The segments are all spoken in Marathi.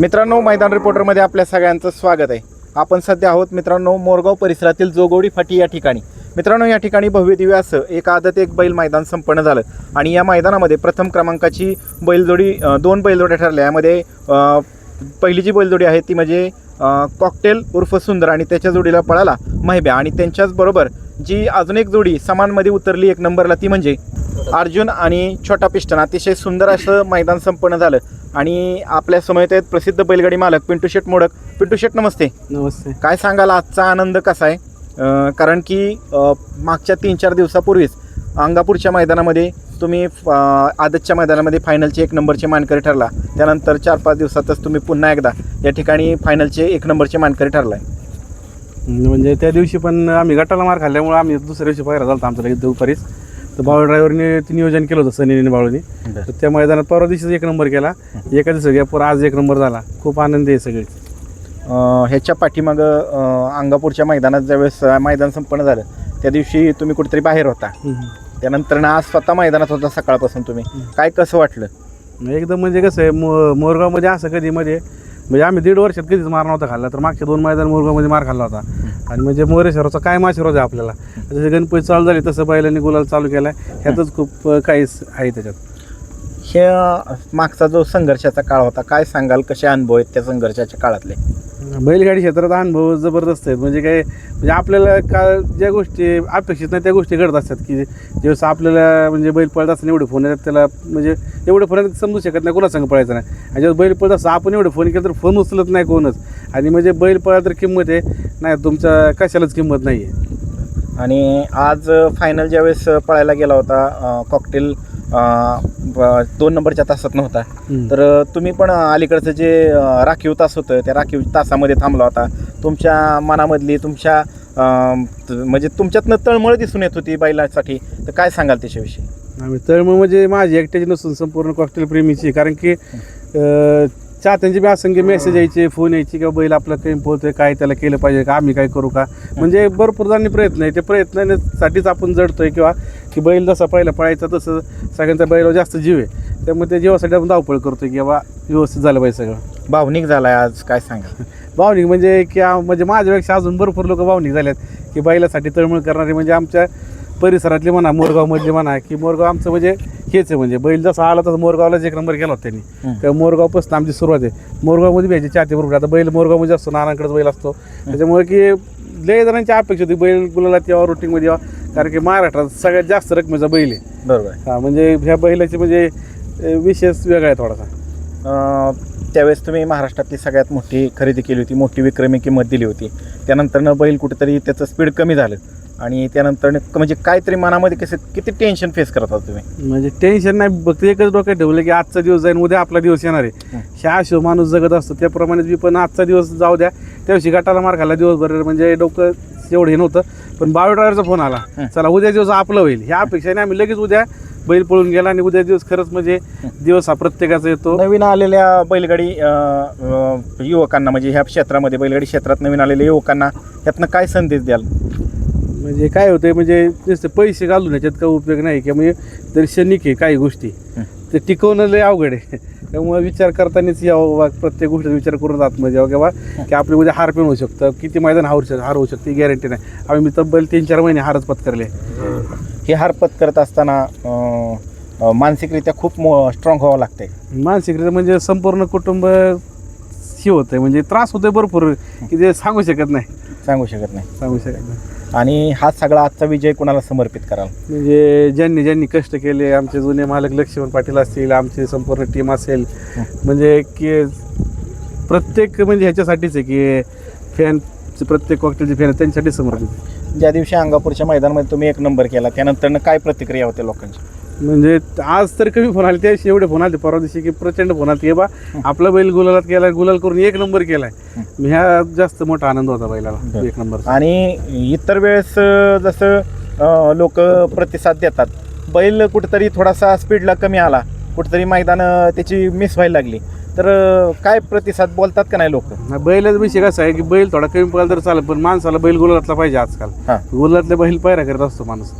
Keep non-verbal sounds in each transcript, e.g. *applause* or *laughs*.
मित्रांनो मैदान रिपोर्टरमध्ये आपल्या सगळ्यांचं स्वागत आहे. आपण सध्या आहोत मित्रांनो मोरगाव परिसरातील जोगोडी फाटी या ठिकाणी. मित्रांनो या ठिकाणी भव्य दिव्य असं एक आदत एक बैल मैदान संपन्न झालं. आणि या मैदानामध्ये प्रथम क्रमांकाची बैलजोडी दोन बैलजोड्या ठरल्या. यामध्ये पहिली जी बैलजोडी आहे ती म्हणजे कॉकटेल उर्फ सुंदर आणि त्याच्या जोडीला पळाला महिब्या. आणि त्यांच्याच बरोबर जी अजून एक जोडी समानमध्ये उतरली एक नंबरला ती म्हणजे अर्जुन आणि छोटा पिस्टन अतिशय सुंदर असं मैदान संपन्न झालं. आणि आपल्या समयेत आहेत प्रसिद्ध बैलगाडी मालक पिंटू शेट मोडक. पिंटू शेट नमस्ते. नमस्ते. काय सांगाल आजचा आनंद कसा आहे? अं, कारण की अं, मागच्या तीन चार दिवसापूर्वीच अंगापूरच्या मैदानामध्ये तुम्ही अं, आदतच्या मैदानामध्ये फायनलचे एक नंबरचे मानकरी ठरला. त्यानंतर चार पाच दिवसातच तुम्ही पुन्हा एकदा या ठिकाणी फायनलचे एक नंबरचे मानकरी ठरलाय. म्हणजे त्या दिवशी पण आम्ही गटाला मार खाल्ल्यामुळे आम्ही दुसऱ्या दिवशी पाहिला झाला आमचं लगेच दुपारीच. तर बावळ ड्रायव्हरने ते नियोजन केलं होतं सनीने बावळनी तर त्या मैदानात परवा दिवशीच एक नंबर केला एका दिवशी गॅपवर आज एक नंबर झाला. खूप आनंद आहे सगळे. अं, ह्याच्या पाठीमागं अंगापूरच्या मैदानात ज्यावेळेस अं, मैदान संपन्न झालं त्या दिवशी तुम्ही कुठेतरी बाहेर होता. त्यानंतर ना आज स्वतः मैदानात होता सकाळपासून तुम्ही. काय कसं वाटलं? एकदम म्हणजे कसं आहे मो मोरगावमध्ये असं कधी म्हणजे म्हणजे आम्ही दीड वर्षात कधीच मार नव्हता खाल्ला तर मागच्या दोन मैदान मुरगामध्ये मार खाल्ला होता. आणि म्हणजे मोरेश्वराचा काय माशिरोज आहे आपल्याला? जसे गणपती चालू झाले तसं बैलांनी गुलाल चालू केला ह्यातच खूप काही आहे त्याच्यात. हे मागचा जो संघर्षाचा काळ होता काय सांगाल? कसे अनुभव आहेत त्या संघर्षाच्या काळातले? बैलगाडी क्षेत्रात अनुभव जबरदस्त आहेत. म्हणजे काय म्हणजे आपल्याला का ज्या गोष्टी अपेक्षित नाही त्या गोष्टी घडत असतात की ज्यावेळेस आपल्याला म्हणजे बैल पळत असताना एवढे फोन येतात त्याला म्हणजे एवढे फोन समजू शकत नाही कोणा संग पळायचं नाही. आणि जेव्हा बैल पळत असतं आपण एवढे फोन केले तर फोन उचलत नाही कोणच. आणि म्हणजे बैल पळा तर किंमत आहे. नाही तुमच्या कशालाच किंमत नाही आहे आणि आज फायनल ज्यावेळेस पळायला गेला होता कॉकटेल दोन नंबरच्या तासात नव्हता. तर तुम्ही पण अलीकडचं जे अ, राखीव तास होतं त्या राखीव तासामध्ये थांबला होता. तुमच्या मनामधली तुमच्या अ, त- म्हणजे तुमच्यातनं तळमळ दिसून येत होती बैलासाठी. तर काय सांगाल त्याच्याविषयी? आम्ही तळमळ म्हणजे माझी एकट्याची नसून संपूर्ण कॉकटेल प्रेमीची. कारण की अं, चाहत्यांचे बी असंख्य मेसेज यायचे फोन यायचे किंवा बैल आपला काही पोहतोय काय त्याला केलं पाहिजे का आम्ही काय करू का? म्हणजे भरपूर जणांनी प्रयत्न आहे. ते प्रयत्नासाठीच आपण जडतोय किंवा की बैल जसा पहिला पळायचा तसं सगळ्यांचा बैलावर जास्त जीव आहे. त्यामुळे त्या जीवासाठी आपण धावपळ करतोय की बाबा व्यवस्थित झालं पाहिजे सगळं. भावनिक झालाय आज काय सांगाल *laughs* भावनिक म्हणजे की आ- म्हणजे माझ्यापेक्षा अजून भरपूर लोक भावनिक झाल्यात की बैलासाठी तळमळ करणारे म्हणजे आमच्या परिसरातले म्हणा मोरगावमधले म्हणा की मोरगाव आमचं म्हणजे हेच आहे म्हणजे बैल जसा आला तसं मोरगावलाच एक नंबर केला होता त्यांनी. त्या मोरगावपासून आमची सुरुवात आहे. मोरगावमध्ये भ्यायची चाहते बरोबर आता बैल मोरगावमध्ये असतो नानांकडेच बैल असतो. त्याच्यामुळे की लय जणांची अपेक्षा होती बैल गुलाला यावं रुटीनमध्ये यावं. कारण की महाराष्ट्रात सगळ्यात जास्त रकमेचा बैल आहे. बरोबर. हा म्हणजे ह्या बैलाची म्हणजे अं, विशेष वेगळा आहे थोडासा. अ, त्यावेळेस तुम्ही महाराष्ट्रातली सगळ्यात मोठी खरेदी केली होती मोठी विक्रमी किंमत दिली होती. त्यानंतरनं बैल कुठेतरी त्याचं स्पीड कमी झालं. आणि त्यानंतर म्हणजे काहीतरी मनामध्ये कसं किती टेन्शन फेस करत होता तुम्ही? म्हणजे टेन्शन नाही फक्त एकच डोक्यात ठेवलं की आजचा दिवस जाईल उद्या आपला दिवस येणार आहे. हं. ह्या शिव माणूस जगत असतो त्याप्रमाणे मी पण आजचा दिवस जाऊ द्या. त्या दिवशी गटाला मार खाल्ला दिवसभर म्हणजे डोकं एवढं हे नव्हतं. पण बायो ड्रायव्हरचा फोन आला. चला उद्या दिवस आपलं होईल. ह्या अपेक्षाने आम्ही लगेच उद्या बैल पळून गेला आणि उद्या दिवस खरंच म्हणजे दिवस हा प्रत्येकाचा येतो. नवीन आलेल्या बैलगाडी युवकांना म्हणजे ह्या क्षेत्रामध्ये बैलगाडी क्षेत्रात नवीन आलेल्या युवकांना यातनं काय संदेश द्याल? म्हणजे काय होतंय म्हणजे नुसते पैसे घालून याच्यात काही उपयोग नाही किंवा म्हणजे दर्शनिक आहे काही गोष्टी. ते टिकवणं लय अवघड आहे. त्यामुळे विचार करतानाच यावं बा, प्रत्येक गोष्टीचा विचार करून आतमध्ये यावं किंवा की आपली उद्या हार पण होऊ शकतं. किती मैदान हारू शकतं हार होऊ शकते गॅरंटी नाही. आम्ही मी तब्बल तीन चार महिने हारच पत्करले. हे हारपत करत असताना अ, अ, मानसिकरित्या खूप स्ट्रॉंग व्हावं लागतंय. मानसिकरित्या म्हणजे संपूर्ण कुटुंब हे होतंय. म्हणजे त्रास होतोय भरपूर की ते सांगू शकत नाही. सांगू शकत नाही. सांगू शकत नाही. आणि हा सगळा आजचा विजय कुणाला समर्पित कराल? म्हणजे ज्यांनी ज्यांनी कष्ट केले आमचे जुने मालक लक्ष्मण पाटील असतील आमची संपूर्ण टीम असेल. म्हणजे की प्रत्येक म्हणजे ह्याच्यासाठीच आहे की फॅन प्रत्येक कॉकटेलचे फॅन त्यांच्यासाठी समर्पित. ज्या दिवशी अंगापूरच्या मैदानामध्ये तुम्ही एक नंबर केला त्यानंतर काय प्रतिक्रिया होते लोकांची? म्हणजे आज तर कमी फोन आले त्या दिवशी एवढे फोन आले परवा दिवशी की प्रचंड फोन आले. बा आपला बैल गुलालात केलाय गुलाल करून एक नंबर केलाय. ह्या जास्त मोठा आनंद होता बैलाला. एक नंबर. आणि इतर वेळेस जसं लोक प्रतिसाद देतात. बैल कुठेतरी थोडासा स्पीडला कमी आला. कुठेतरी मैदान त्याची मिस व्हायला लागली. तर काय प्रतिसाद बोलतात का नाही लोक? बैलाचा विषय कसा आहे की बैल थोडा कमी पळाला तर चालेल पण माणसाला बैल गुलालातला पाहिजे आजकाल. हां. गुलातले बैल पायऱ्या करत असतो माणूस.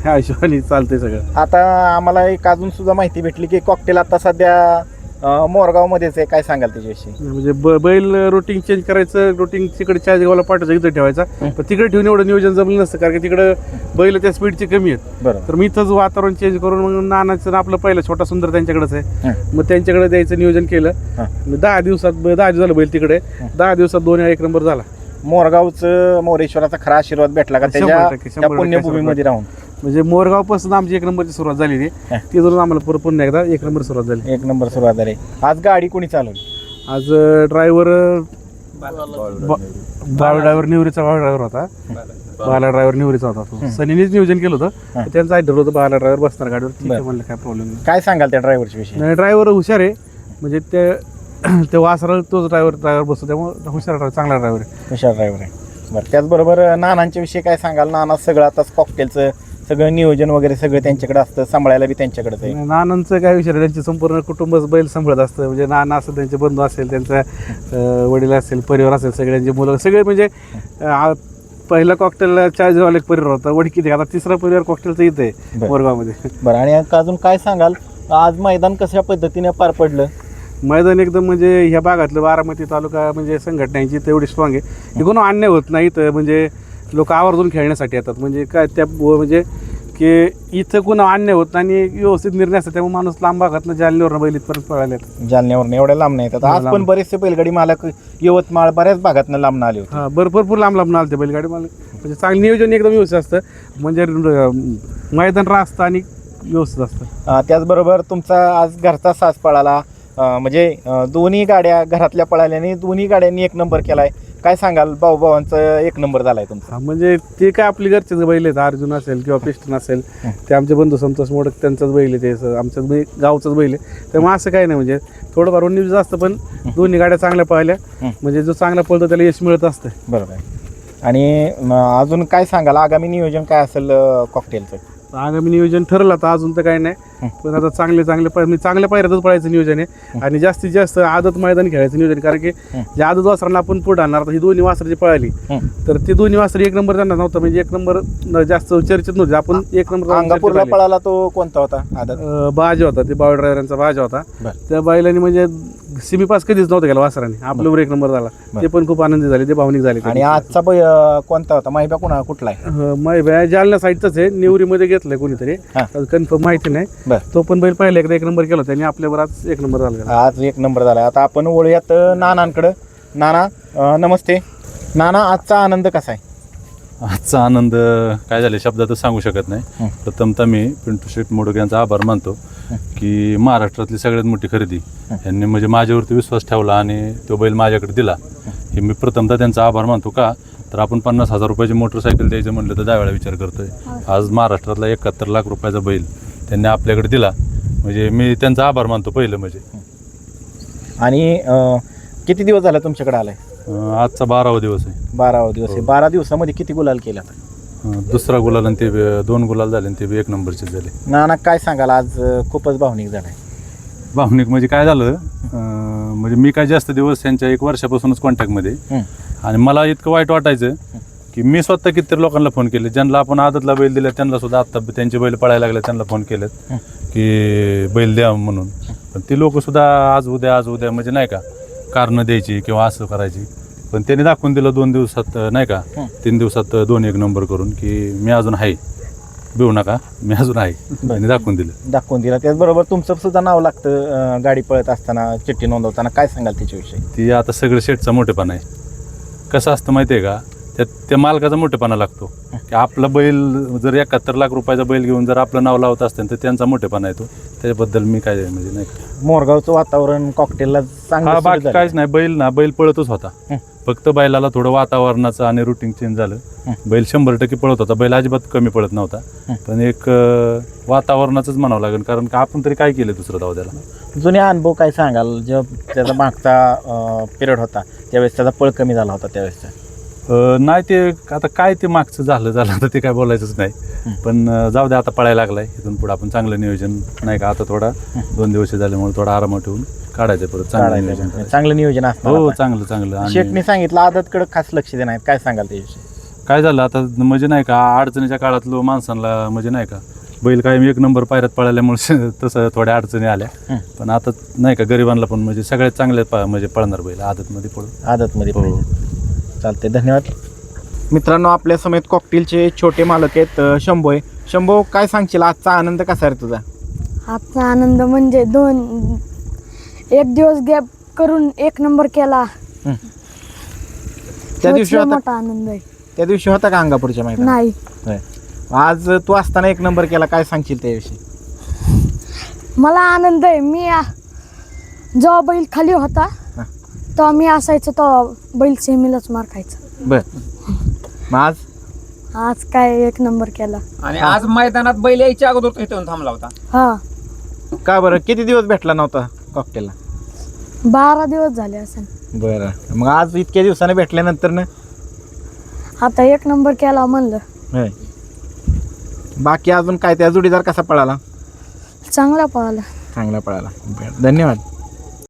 *laughs* ह्या हिशोबाने चालतंय सगळं. आता आम्हाला एक अजून सुद्धा माहिती भेटली की कॉकटेल आता सध्या अं, मोरगावमध्येच आहे. काय सांगाल त्याच्याविषयी? म्हणजे ब- बैल रुटीन चेंज करायचं रुटीन तिकडे चाळीसगावला पाठवायचं इथं ठेवायचा. पण तिकडे ठेवून एवढं नियोजन जमलं नसतं कारण की तिकडं बैल त्या स्पीडची कमी आहेत. बरोबर तर मी इथंच वातावरण चेंज करून मग नानाचं आपलं पहिलं छोटा सुंदर त्यांच्याकडेच आहे. मग त्यांच्याकडे द्यायचं नियोजन केलं. हं. मग दहा दिवसात ब- दहा दिवस झालं बैल तिकडे. हं. दहा दिवसात दोन एक नंबर झाला. मोरगावचं मोरेश्वराचा खरा आशीर्वाद भेटला का शंभर त्याच्या टक्के, शंभर त्या टक्के पुण्यभूमीमध्ये राहून? म्हणजे मोरगावपासून आमची एक नंबरची सुरुवात झाली. ती धरून आम्हाला पुन्हा पुन्हा एकदा एक नंबर सुरुवात झाली. एक नंबर सुरुवात झाली. आज गाडी कोणी चालवली? आज ड्रायव्हर बाळ ड्रायव्हर निवरीचा बाळ ड्रायव्हर होता. बाला ड्रायव्हर निवरीचा होता तो. हं. सनीनेच नियोजन केलं होतं हं. त्यांचं आयडर होतं बाला ड्रायव्हर बसणार गाडीवर. ठीक आहे बरं. म्हणलं काय प्रॉब्लेम नाही. काय सांगाल त्या ड्रायव्हरच्या विषयी? नाही ड्रायव्हर हुशार आहे. म्हणजे ते ते वासरा तोच ड्रायव्हर ड्रायव्हर बसतो. त्यामुळे हुशार driver, चांगला ड्रायव्हर आहे. हुशार ड्रायव्हर आहे. बरं त्याचबरोबर नानांच्या विषयी काय सांगाल? नाना सगळं आता कॉकटेलचं सगळं नियोजन वगैरे सगळं त्यांच्याकडे असतं सांभाळायला बी त्यांच्याकडेच आहे. नानांचं काय विचार त्यांचे संपूर्ण कुटुंबच बैल सांभाळत असतं. म्हणजे नाना असेल त्यांचे बंधू असेल त्यांचा वडील असेल परिवार असेल सगळ्यांचे मुलं सगळे म्हणजे आ- पहिला कॉकटेल चाळीसगावला एक परिवार होता. वडकी आता तिसरा परिवार कॉकटेलचा इथे आहे बरं. मोरगावमध्ये. बरं आणि अजून काय सांगाल? आज मैदान कशा पद्धतीने पार पडलं? मैदान एकदम म्हणजे ह्या भागातलं बारामती तालुका म्हणजे संघटनांची तेवढी स्ट्रॉंग आहे. कोण अन्याय होत नाही तर म्हणजे लोक आवर्जून खेळण्यासाठी येतात. म्हणजे काय त्या म्हणजे की इथं कोणा अन्याय होत नाही आणि व्यवस्थित निर्णय असतात त्यामुळे माणूस लांब भागातनं जालन्यावर बैल इथपर्यंत पळायला येतात. जालन्यावरून एवढ्या लांब नाही येतात. आज. पण बरेचसे बैलगाडी मालक यवतमाळ बऱ्याच भागातनं लांब आले होते. हा भर भरपूर लांब लांब आलते बैलगाडी मला म्हणजे चांगलं नियोजन एकदम व्यवस्थित असतं. म्हणजे अं, मैदान रास्त आणि व्यवस्थित असतं. अं, त्याचबरोबर तुमचा आज घरचा साज पळाला. म्हणजे दोन्ही गाड्या घरातल्या पळाल्याने दोन्ही गाड्यांनी एक नंबर केलाय. काय सांगाल? भाऊ भावांचं एक नंबर झालाय तुमचा. हा म्हणजे ते काय आपली घरचेच बैल आहेत. अर्जुन असेल किंवा पिस्टन असेल. ते आमचे बंधू संतोष मोडक त्यांचाच बैल आहे. ते आमच्याच बै गावचाच बैल आहे. त्यामुळे असं काही नाही म्हणजे थोडंफार न्यूज असतं पण दोन्ही गाड्या चांगल्या पळाल्या. म्हणजे जो चांगला पळतो त्याला यश मिळत असतं. बरोबर आहे. आणि अजून काय सांगाल? आगामी नियोजन काय असेल कॉकटेलचं आगामी नियोजन ठरलं आता अजून तर काही नाही. पण आता चांगले चांगले पळ- म्हणजे चांगल्या पायऱ्यातच पळायचं नियोजन आहे. आणि जास्तीत जास्त आदत मैदान खेळायचं नियोजन आहे. कारण की हं. जे आदत वासरांना आपण पुढे आणणार आता ही दोन्ही वासरं जी पळाली हं. तर ते दोन्ही वासर एक नंबर त्यांना नव्हतं म्हणजे एक नंबर न- जास्त चर्चेत नव्हते. आपण एक नंबर अंगापूरला पळाला तो कोणता होता आदत? बाजा होता ते बाळ ड्रायव्हरांचा बाजा होता. बर. त्या बैलांनी म्हणजे सिमी पास कधीच नव्हतं गेला वासराने. आपल्यावर एक नंबर झाला. बर. ते पण खूप आनंदी झाले ते भावनिक झाले आणि आजचा बै- अं, कोणता होता? माहिती कुणा कुठला आहे? अं, माही बाय जालना साईडचाच आहे. निवरीमध्ये घेतलंय कोणीतरी. हा. कन्फर्म माहिती नाही. बर. तो पण बैल पहिला एकदा एक नंबर केला त्यांनी आपल्यावर आज एक नंबर झाला. आज एक नंबर झालाय आता आपण वळूयात नानांकडं. नाना अं, नमस्ते. नाना आजचा आनंद कसा आहे? आजचा आनंद काय झाले शब्दातच सांगू शकत हं. नाही प्रथमतः मी पिंटू शेठ मोडक यांचा आभार मानतो की महाराष्ट्रातली सगळ्यात मोठी खरेदी. हं. यांनी म्हणजे माझ्यावरती विश्वास ठेवला आणि तो बैल माझ्याकडे दिला. हे. मी प्रथमतः त्यांचा आभार मानतो का? तर आपण पन्नास हजार रुपयाची मोटरसायकल द्यायचं म्हटलं तर दहा वेळा विचार करतोय. आज महाराष्ट्रातला एकाहत्तर लाख रुपयाचा बैल त्यांनी आपल्याकडे दिला. म्हणजे मी त्यांचा आभार मानतो पहिलं म्हणजे. आणि अं, किती दिवस झाला तुमच्याकडे आलाय? अं, आजचा बारावा दिवस आहे. बारावा दिवस आहे. हो. बारा दिवसामध्ये किती गुलाल केला अं, दुसरा गुलाल आणि ते बी- दोन गुलाल झाले आणि ते बी एक नंबरचे झाले. नाना काय सांगाल? आज अं, खूपच भावनिक झालाय भावनिक म्हणजे काय झालं? अं, म्हणजे मी काय जास्त दिवस त्यांच्या एक वर्षापासूनच कॉन्टॅक्टमध्ये हं. आणि मला इतकं वाईट वाटायचं की मी स्वतः कितीतरी लोकांना फोन केले. ज्यांना आपण आदतला बैल दिला त्यांना सुद्धा आत्ता त्यांचे बैल पळायला लागले त्यांना फोन केलेत. की बैल द्या म्हणून. पण ती लोक सुद्धा आज उद्या आज उद्या म्हणजे नाही का कारणं द्यायची किंवा असं करायची. पण त्यांनी दाखवून दिलं दोन दिवसात नाही का. तीन दिवसात दोन एक नंबर करून की मी अजून आहे. भिवू नका मी अजून आहे. त्यांनी दाखवून दिलं. दाखवून दिला. त्याचबरोबर तुमचं सुद्धा नाव लागतं गाडी पळत असताना चिठ्ठी नोंदवताना. काय सांगाल त्याच्याविषयी? ती आता सगळं शेटचा मोठेपणा आहे. कसं असतं माहिती आहे का? त्यात त्या मालकाचा मोठेपणा लागतो. की आपला बैल जर एकाहत्तर लाख रुपयाचा बैल घेऊन जर आपलं नाव लावत असतं तर त्यांचा मोठेपणा आहे तो त्याच्याबद्दल मी काय म्हणजे नाही का. मोरगावचं वातावरण कॉकटेलला चांगलं सुरू बाकी झालं. काहीच नाही. बैल ना बैल पळतच होता. हं. फक्त बैलाला थोडं वातावरणाचं आणि रुटीन चेंज झालं. हं. बैल शंभर टक्के पळत होता. बैल अजिबात कमी पळत नव्हता. हं. पण एक अं, वातावरणाचंच म्हणावं लागेल. कारण का आपण तरी काय केलं दुसरं धाव त्याला जुने अनुभव काय सांगाल? जेव्हा त्याचा मागचा पिरियड होता त्यावेळेस त्याचा पळ कमी झाला होता त्यावेळेसचा. अं, नाही ते आता काय ते मागचं झालं झालं तर ते काय बोलायचंच नाही. पण अं, जाऊ दे आता पळायला लागलाय. इथून पुढे आपण चांगलं नियोजन नाही का आता थोडा दोन दिवस झाल्यामुळे थोडा आरामात ठेवून काढायचं परत चांगलं नियोजन काढायचं. चांगलं नियोजन हो असतं चांगलं चांगलं. आणि शेटने सांगितलं आदतकडे खास लक्ष देणार काय सांगाल त्याच्याविषयी? काय झालं आता म्हणजे नाही का अडचणीच्या काळातलो माणसांना म्हणजे नाही का बैल काय एक नंबर पायऱ्यात पळाल्यामुळे *laughs* तसं थोड्या अडचणी आल्या. हं. पण आता नाही का गरिबांना पण म्हणजे सगळ्यात चांगले पा- म्हणजे पळणार बैल आदतमध्ये पळून. आदतमध्ये हो. पाहिजे चालते धन्यवाद. मित्रांनो आपल्या समेत कॉकटेलचे छोटे मालक आहेत अं, शंभू आहे. शंभू काय सांगशील? आजचा आनंद कसा आहे रे तुझा? आजचा आनंद म्हणजे दोन एक दिवस गॅप करून एक नंबर केला. त्या तोच दिवशी लय होता मोठा आनंद आहे. त्या दिवशी होता का अंगापूरच्या मैदानात? नाही. होय. आज तू असताना एक नंबर केला काय सांगशील त्याविषयी? मला आनंद आहे. मी आ- जेव्हा बैल खाली होता हा. तेव्हा मी असायचो तेव्हा बैल सेमीलाच मार खायचा. बर. मग आज? आज काय एक नंबर केला. आणि आज मैदानात बैल यायच्या अगोदर तो इथून थांबला होता. हा. का बरं? किती दिवस भेटला नव्हता कॉकटेलला? बारा दिवस झाले असं बरं. मग आज इतक्या दिवसाने भेटल्यानंतर ना? आता एक नंबर केला म्हणलं. होय. बाकी अजून काय? त्या जोडीदार कसा पळाला? चांगला पळाला. चांगला पळाला. बरं. धन्यवाद.